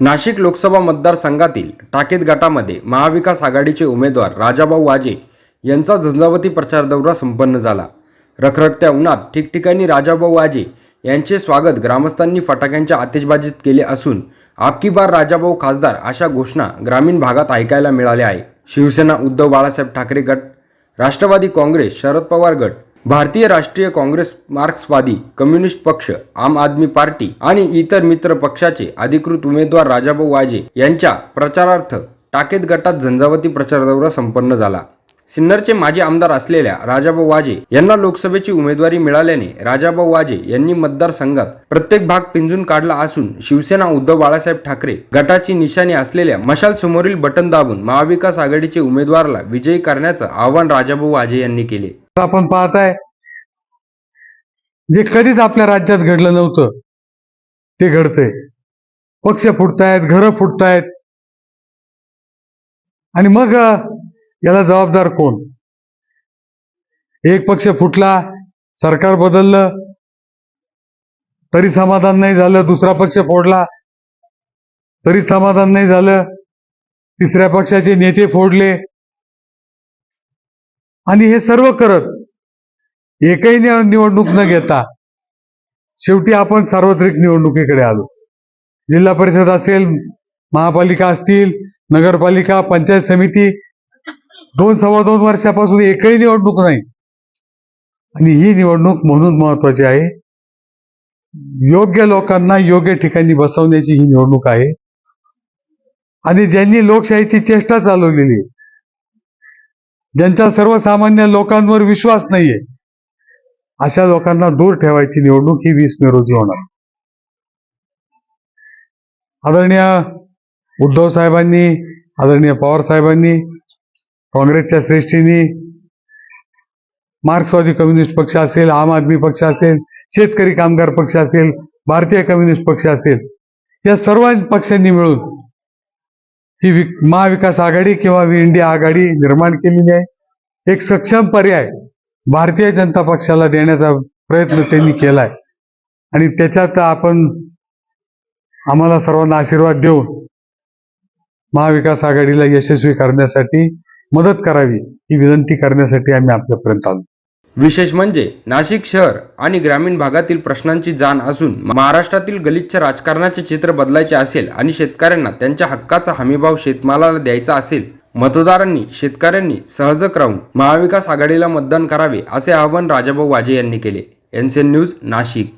नाशिक लोकसभा मतदारसंघातील टाकेत गटामध्ये महाविकास आघाडीचे उमेदवार राजाभाऊ वाजे यांचा झंझावती प्रचार दौरा संपन्न झाला. रखरखत्या उन्हात ठिकठिकाणी राजाभाऊ वाजे यांचे स्वागत ग्रामस्थांनी फटाक्यांच्या आतिषबाजीत केले असून आपकी बार राजाभाऊ खासदार अशा घोषणा ग्रामीण भागात ऐकायला मिळाल्या आहे शिवसेना उद्धव बाळासाहेब ठाकरे गट राष्ट्रवादी काँग्रेस शरद पवार गट भारतीय राष्ट्रीय काँग्रेस मार्क्सवादी कम्युनिस्ट पक्ष आम आदमी पार्टी आणि इतर मित्र पक्षाचे अधिकृत उमेदवार राजाभाऊ वाजे यांच्या प्रचारार्थ टाकेत गटात झंझावती प्रचार दौरा संपन्न झाला. सिन्नरचे माजी आमदार असलेल्या राजाभाऊ वाजे यांना लोकसभेची उमेदवारी मिळाल्याने राजाभाऊ वाजे यांनी मतदारसंघात प्रत्येक भाग पिंजून काढला असून शिवसेना उद्धव बाळासाहेब ठाकरे गटाची निशाणी असलेल्या मशाल समोरील बटन दाबून महाविकास आघाडीचे उमेदवाराला विजयी करण्याचं आवाहन राजाभाऊ वाजे यांनी केले. आपण पाहताय जे कधीच आपल्या राज्यात घडलं नव्हतं ते घडतंय. पक्ष फुटतायत घरं फुटतायत. आणि मग याला जबाबदार कोण? एक पक्ष फुटला सरकार बदललं तरी समाधान नाही झालं दुसरा पक्ष फोडला तरी समाधान नाही झालं तिसऱ्या पक्षाचे नेते फोडले आणि हे सर्व करत एकही निवडणूक न घेता शेवटी आपण सार्वत्रिक निवडणुकीकडे आलो. जिल्हा परिषद असेल महापालिका असतील नगरपालिका पंचायत समिती दोन सव्वा दोन वर्षापासून एकही निवडणूक नाही. आणि ही निवडणूक म्हणून महत्वाची आहे. योग्य लोकांना योग्य ठिकाणी बसवण्याची ही निवडणूक आहे. आणि ज्यांनी लोकशाहीची चेष्टा चालवलेली आहे, ज्यांचा सर्वसामान्य लोकांवर विश्वास नाहीये अशा लोकांना दूर ठेवायची निवडणूक ही वीस मे रोजी होणार. आदरणीय उद्धव साहेबांनी आदरणीय पवार साहेबांनी काँग्रेसच्या श्रेष्ठींनी मार्क्सवादी कम्युनिस्ट पक्ष असेल आम आदमी पक्ष असेल शेतकरी कामगार पक्ष असेल भारतीय कम्युनिस्ट पक्ष असेल या सर्व पक्षांनी मिळून ही महाविकास आघाडी किंवा इंडिया आघाडी निर्माण केलेली आहे. एक सक्षम पर्याय भारतीय जनता पक्षाला देण्याचा प्रयत्न त्यांनी केलाय. आणि त्याच्यात आपण आम्हाला सर्वांना आशीर्वाद देऊन महाविकास आघाडीला यशस्वी करण्यासाठी मदत करावी ही विनंती करण्यासाठी आम्ही आपल्यापर्यंत आलो. विशेष म्हणजे नाशिक शहर आणि ग्रामीण भागातील प्रश्नांची जाण असून महाराष्ट्रातील गलिच्छ राजकारणाचे चित्र बदलायचे असेल आणि शेतकऱ्यांना त्यांच्या हक्काचा हमीभाव शेतमालाला द्यायचा असेल मतदारांनी शेतकऱ्यांनी सहजक राहून महाविकास आघाडीला मतदान करावे असे आवाहन राजाभाऊ वाजे यांनी केले. NCN news Nashik.